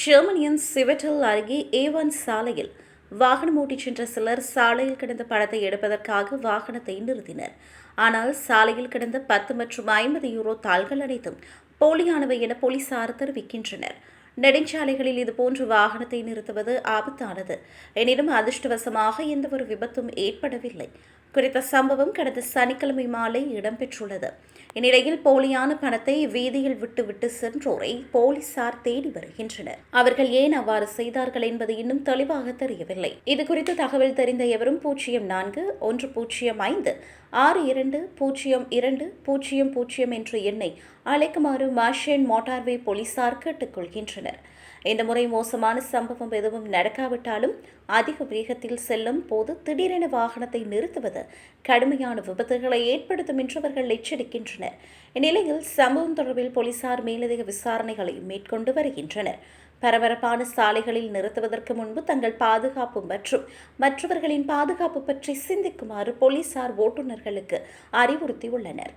ஜெர்மனியின் சிவட்டில் அருகே ஏவான் சாலையில் வாகனம் ஓட்டிச் சென்ற சிலர் சாலையில் கிடந்த பணத்தை எடுப்பதற்காக வாகனத்தை நிறுத்தினர். ஆனால் சாலையில் கிடந்த பத்து மற்றும் ஐம்பது யூரோ தாள்கள் அனைத்தும் போலியானவை என போலீசார் தெரிவிக்கின்றனர். நெடுஞ்சாலைகளில் இதுபோன்று வாகனத்தை நிறுத்துவது ஆபத்தானது. எனினும் அதிர்ஷ்டவசமாக எந்தவொரு விபத்தும் ஏற்படவில்லை. குறித்த சம்பவம் கடந்த சனிக்கிழமை மாலை இடம்பெற்றுள்ளது. இந்நிலையில் போலியான பணத்தை வீதியில் விட்டுவிட்டு சென்றோரை போலீசார் தேடி வருகின்றனர். அவர்கள் ஏன் அவ்வாறு செய்தார்கள் என்பது இன்னும் தெளிவாக தெரியவில்லை. இதுகுறித்து தகவல் தெரிந்த எவரும் பூஜ்ஜியம் நான்கு ஒன்று பூஜ்ஜியம் ஐந்து ஆறு இரண்டு பூஜ்ஜியம் இரண்டு பூஜ்ஜியம் பூஜ்ஜியம் என்ற எண்ணை அழைக்குமாறு மாஷேன் மோட்டார்வே போலீசார் கேட்டுக்கொள்கின்றனர். இந்த முறை மோசமான சம்பவம் எதுவும் நடக்காவிட்டாலும் அதிக வேகத்தில் செல்லும் போது திடீரென வாகனத்தை நிறுத்துவது கடுமையான விபத்துகளை ஏற்படுத்தும் என்று அவர்கள் எச்சரிக்கின்றனர். இந்நிலையில் சம்பவம் தொடர்பில் போலீசார் மேலதிக விசாரணைகளை மேற்கொண்டு வருகின்றனர். பரபரப்பான சாலைகளில் நிறுத்துவதற்கு முன்பு தங்கள் பாதுகாப்பு மற்றும் மற்றவர்களின் பாதுகாப்பு பற்றி சிந்திக்குமாறு போலீசார் ஓட்டுநர்களுக்கு அறிவுறுத்தியுள்ளனர்.